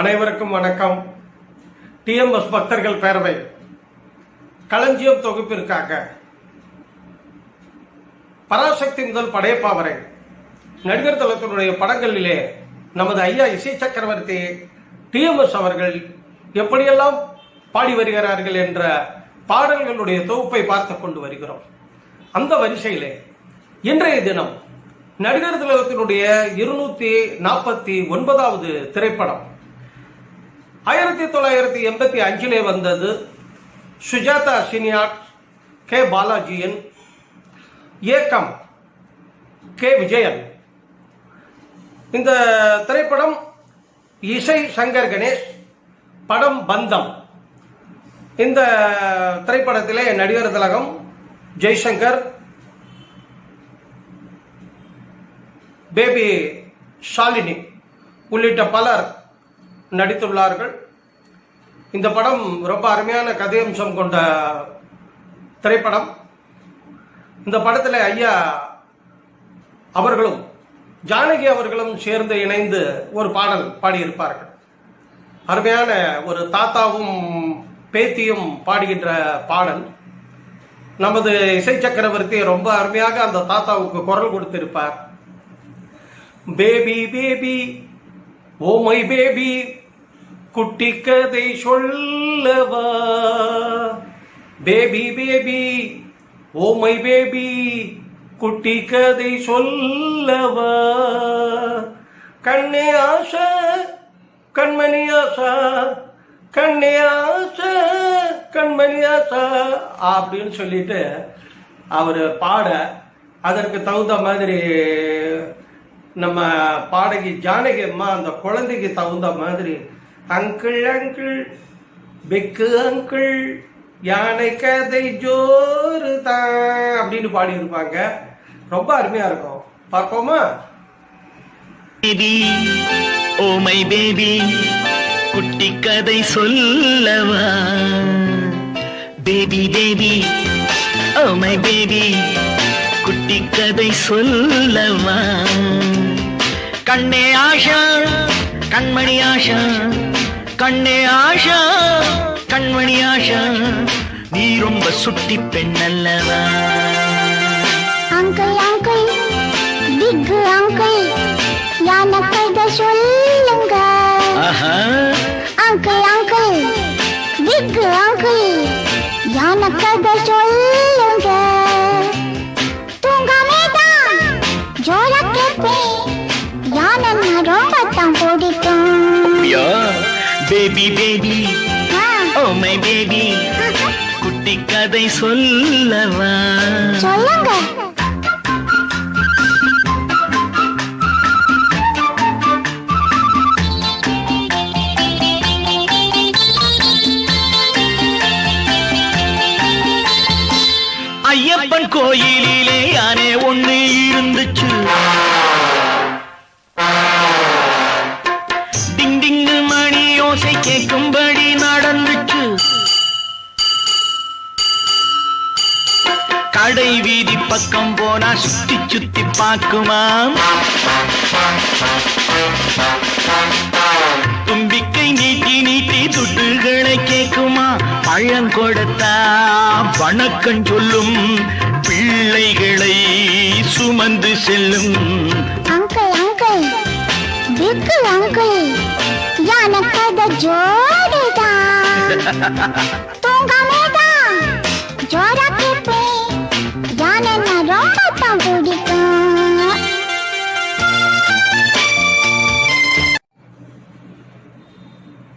அனைவருக்கும் வணக்கம். டிஎம்எஸ் பக்தர்கள் பேரவை களஞ்சியம் தொகுப்பிற்காக பராசக்தி முதல் படையப்பா வரை நடிகர் தளத்தினுடைய படங்களிலே நமது ஐயா இசை சக்கரவர்த்தி டிஎம்எஸ் அவர்கள் எப்படியெல்லாம் பாடி வருகிறார்கள் என்ற பாடல்களுடைய தொகுப்பை பார்த்து கொண்டு வருகிறோம். அந்த வரிசையிலே இன்றைய தினம் நடிகர் திலகத்தினுடைய இருநூத்தி நாற்பத்தி ஒன்பதாவது திரைப்படம் ஆயிரத்தி தொள்ளாயிரத்தி எண்பத்தி அஞ்சிலே வந்தது சுஜாதா சினியாட் கே பாலாஜியின் இயக்கம் கே விஜயன். இந்த திரைப்படம் இசை சங்கர் கணேஷ் படம் பந்தம். இந்த திரைப்படத்திலே நடிகர் திலகம் ஜெய்சங்கர் பேபி ஷாலினி உள்ளிட்ட பலர் நடித்துள்ளார்கள். இந்த படம் ரொம்ப அருமையான கதையம்சம் கொண்ட திரைப்படம். இந்த படத்தில் ஐயா அவர்களும் ஜானகி அவர்களும் சேர்ந்து இணைந்து ஒரு பாடல் பாடியிருப்பார்கள். அருமையான ஒரு தாத்தாவும் பேத்தியும் பாடுகின்ற பாடல். நமது இசை சக்கரவர்த்தி ரொம்ப அருமையாக அந்த தாத்தாவுக்கு குரல் கொடுத்திருப்பார். Baby baby oh my baby குட்டி கதை சொல்லவா? பேபி பேபி ஓமை பேபி குட்டி கதை சொல்லவா? கண்ணே ஆசா கண்மணி ஆசா கண்ணே ஆசா கண்மணி ஆசா அப்படின்னு சொல்லிட்டு அவர் பாட அதற்கு தகுந்த மாதிரி நம்ம பாடகி ஜானகி அம்மா அந்த குழந்தைக்கு தகுந்த மாதிரி அங்கிள் அங்கிள். பெக்கு அங்கிள். யானை கதை ஜோறு தான் அப்படின்னு பாடியிருப்பாங்க. ரொம்ப அருமையா இருக்கும். பார்ப்போமா? பேபி ஓ மை பேபி குட்டி கதை சொல்லவா? Baby baby oh my baby குட்டி கதை சொல்லவா? கண்ணே ஆஷா கண்மணி ஆஷா கண்ணே ஆஷா கண்மணி ஆஷா நீ ரொம்ப சுட்டி பெண் அல்லவா? அங்கிள் அங்கிள் பிக் அங்கிள் இதை சொல்லுங்க அங்கிள் அங்கிள் பிக் அங்கிள் எனக்கு இதை சொல்லுங்க தூங்காமே தான் ஜோரா கேட்பேன். யானை ரொம்ப தான் பிடிக்கும். அப்படியா? Baby baby oh my baby குட்டி கதை சொல்லவா? சொல்லுங்க. கடை வீதி பக்கம் போனா சுத்தி சுத்தி பார்க்குமா? தும்பிக்கை நீட்டி நீட்டி துட்டுகளை கேட்குமா? பழம் கொடுத்தா வணக்கம் சொல்லும் பிள்ளைகளை சுமந்து செல்லும். அங்கிள் அங்கிள் பிக் அங்கிள் எனக்கு இதை ஜோடிதான். தூங்காமே தான். ஜோரா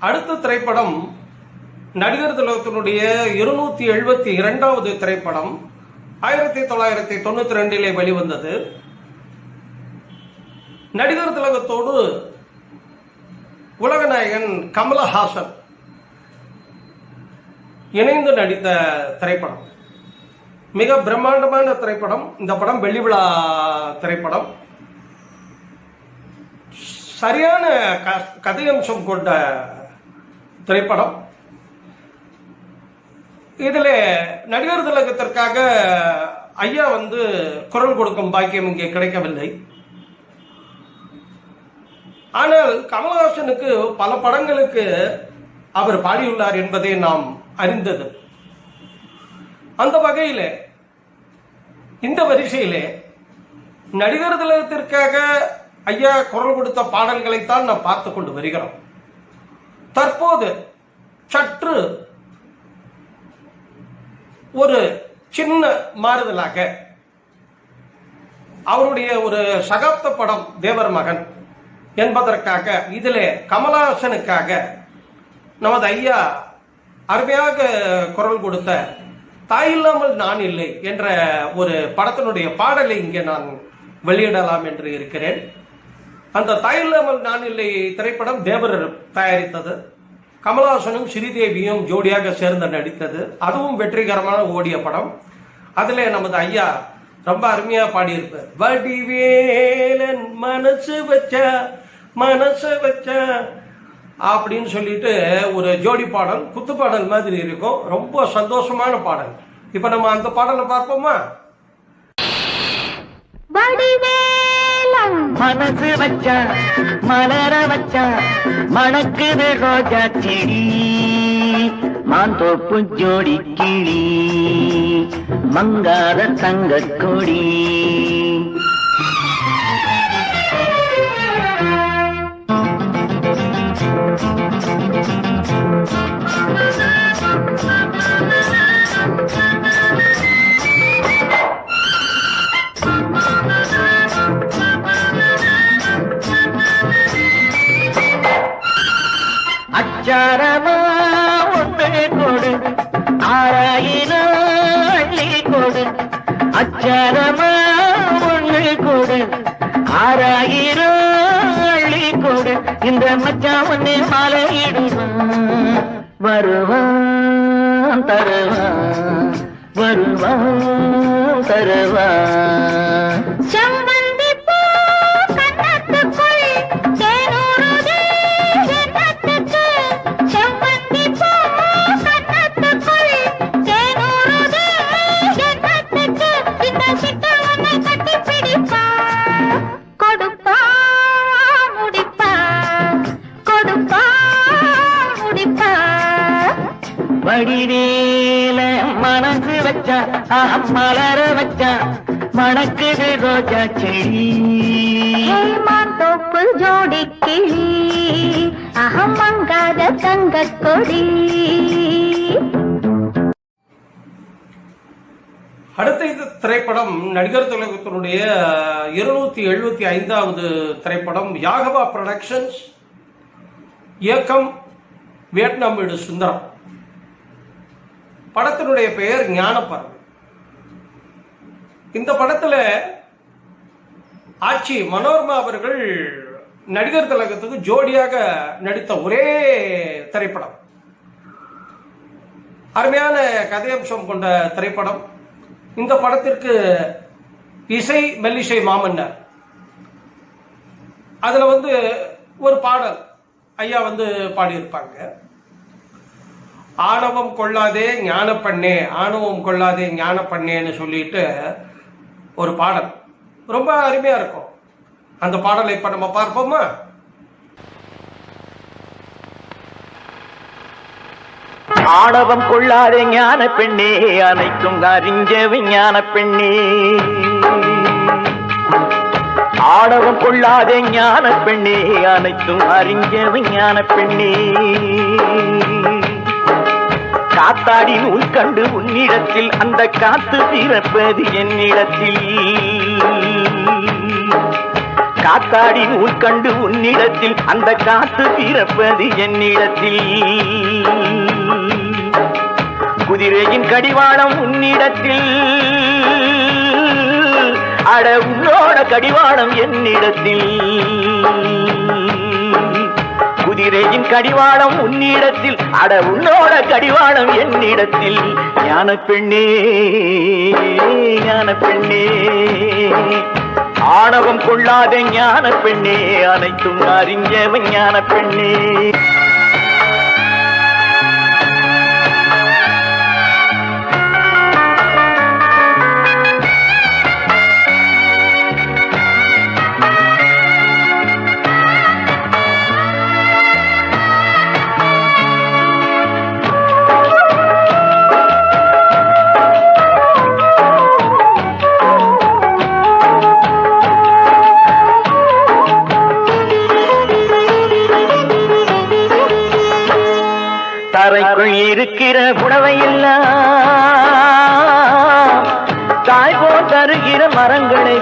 அடுத்த திரைப்படம் நடிகர் திலகத்தினுடைய இருநூத்தி எழுபத்தி இரண்டாவது திரைப்படம் ஆயிரத்தி தொள்ளாயிரத்தி தொண்ணூத்தி ரெண்டிலே வெளிவந்தது. நடிகர் திலகத்தோடு உலகநாயகன் கமலஹாசன் இணைந்து நடித்த திரைப்படம். மிக பிரம்மாண்டமான திரைப்படம். இந்த படம் வெள்ளி விழா திரைப்படம். சரியான க- கதையம்சம் கொண்ட திரைப்படம். இதில் நடிகர் திலகத்திற்காக ஐயா வந்து குரல் கொடுக்கும் பாக்கியம் இங்கே கிடைக்கவில்லை. ஆனால் கமல்ஹாசனுக்கு பல படங்களுக்கு அவர் பாடியுள்ளார் என்பதை நாம் அறிந்தது. அந்த வகையிலே இந்த வரிசையிலே நடிகர் திலகத்திற்காக ஐயா குரல் கொடுத்த பாடல்களைத்தான் நாம் பார்த்து கொண்டு வருகிறோம். தற்போது சற்று ஒரு சின்ன மாறுதலாக அவருடைய ஒரு சகாப்த படம் தேவர் மகன் என்பதற்காக இதிலே கமலஹாசனுக்காக நமது ஐயா அருமையாக குரல் கொடுத்த தாயில்லாமல் நான் இல்லை என்ற ஒரு படத்தினுடைய பாடலை இங்கே நான் வெளியிடலாம் என்று இருக்கிறேன். அந்த தாயில்லாமல் நான் இல்லை திரைப்படம் தேவர் தயாரித்தது. கமலஹாசனும் ஸ்ரீதேவியும் ஜோடியாக சேர்ந்து நடித்தது. அதுவும் வெற்றிகரமான ஓடிய படம். அதில் நமது ஐயா ரொம்ப அருமையா பாடியிருப்பார் வடிவேலன் மனசு வச்ச மனசு வச்ச அப்படின்னு சொல்லிட்டு ஒரு ஜோடி பாடல் குத்து பாடல் மாதிரி இருக்கும். ரொம்ப சந்தோஷமான பாடல். இப்ப நம்ம அந்த பாடலை பார்ப்போமா? மனசு வச்சா மலர வச்சா மணக்குது ரோஜா செடி. மாந்தோப்பு ஜோடி கிளி மங்காத தங்க கொடி. அச்சாரமா ஒன்று கொடு. ஆறாயிரம் அள்ளி கொடு. அச்சாரமா ஒன்று கொடு. ஆறாயிரம் அள்ளி கொடு. இந்த மச்சா ஒன்னே மாலையிடுவான் வருவான் தருவான். வருவான் தருவான். வடிவேல மனசு வச்சா ஆஹா, மலர வச்சா மணக்குது ரோஜா செடி. ஹேமாந்தோப்பு ஜோடி கிளி அகம் மங்காத தங்கக் கொடி. அடுத்த இது திரைப்படம் நடிகர் திலகத்தினுடைய இருநூத்தி எழுபத்தி ஐந்தாவது திரைப்படம் யாகவா புரொடக்ஷன்ஸ் இயக்கம் வியட்நாம் வீடு சுந்தரம். படத்தினுடைய பெயர் ஞானப்பறவை. இந்த படத்துல ஆட்சி மனோர்மா அவர்கள் நடிகர் திலகத்துக்கு ஜோடியாக நடித்த ஒரே திரைப்படம். அருமையான கதையம்சம் கொண்ட திரைப்படம். இந்த படத்திற்கு இசை மெல்லிசை மாமன்னர். அதுல வந்து ஒரு பாடல் ஐயா வந்து பாடியிருப்பாங்க. ஆணவம் கொள்ளாதே ஞான பண்ணே ஆணவம் கொள்ளாதே ஞான பண்ணேன்னு சொல்லிட்டு ஒரு பாடல். ரொம்ப அருமையா இருக்கும். அந்த பாடலை இப்ப நம்ம பார்ப்போமா? ஆணவம் கொள்ளாதே ஞான பெண்ணே அனைத்தும் அறிஞ்ச விஞ்ஞான பெண்ணே ஆணவம் கொள்ளாதே ஞான பெண்ணே அனைத்தும் அறிஞ்ச விஞ்ஞான பெண்ணே காத்தாடி நூல் கண்டு உன்னிடத்தில் அந்த காத்து பிறப்பது என்னிடத்தில் காத்தாடி நூல் கண்டு உன்னிடத்தில் அந்த காத்து பிறப்பது என்னிடத்தில் குதிரையின் கடிவாளம் உன்னிடத்தில் அட உன்னோட கடிவாளம் என்னிடத்தில் குதிரையின் கடிவாளம் உன்னிடத்தில். அட உன்னோட கடிவாளம் என்னிடத்தில். ஞான பெண்ணே ஞான பெண்ணே. ஆணவம் கொள்ளாத ஞான பெண்ணே அனைத்தும் அறிஞ்சவன் ஞான பெண்ணே. தாரைக்குள் இருக்கிற உணவை எல்லாம் தாய் போல் தருகிற மரங்களை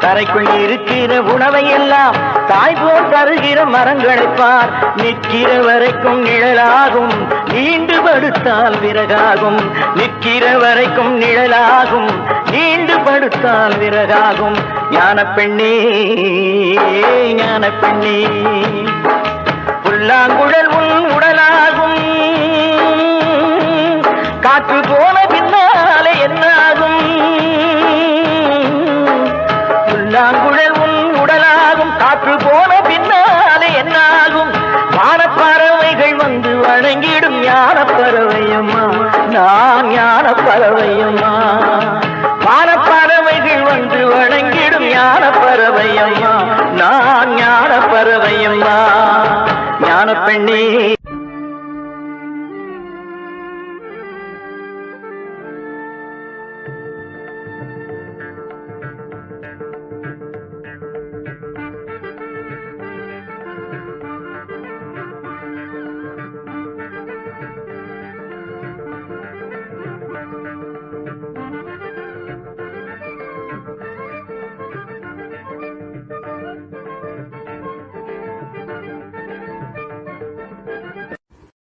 தரைக்குள் இருக்கிற உணவை எல்லாம் தாய் போல் தருகிற மரங்களை பார் நிற்கிற வரைக்கும் நிழலாகும் நீண்டு படுத்தால் விறகாகும். நிற்கிற வரைக்கும் நிழலாகும் நீண்டு படுத்தால் விறகாகும். ஞான பெண்ணே ஞான பெண்ணே புல்லாங்குழல் உன் உடலாகும். காற்று போன பின்னாலே என்னாகும். புல்லாங்குழல் உன் உடலாகும். காற்று போன பின்னாலே என்னாகும். வானப்பறவைகள் வந்து வணங்கிடும் ஞான பறவையம்மா நான் ஞான பறவையம்மா வானப்பறவைகள் வந்து வணங்கிடும் ஞான பறவையம்மா நான் ஞான பறவையம்மா பெண்ணே.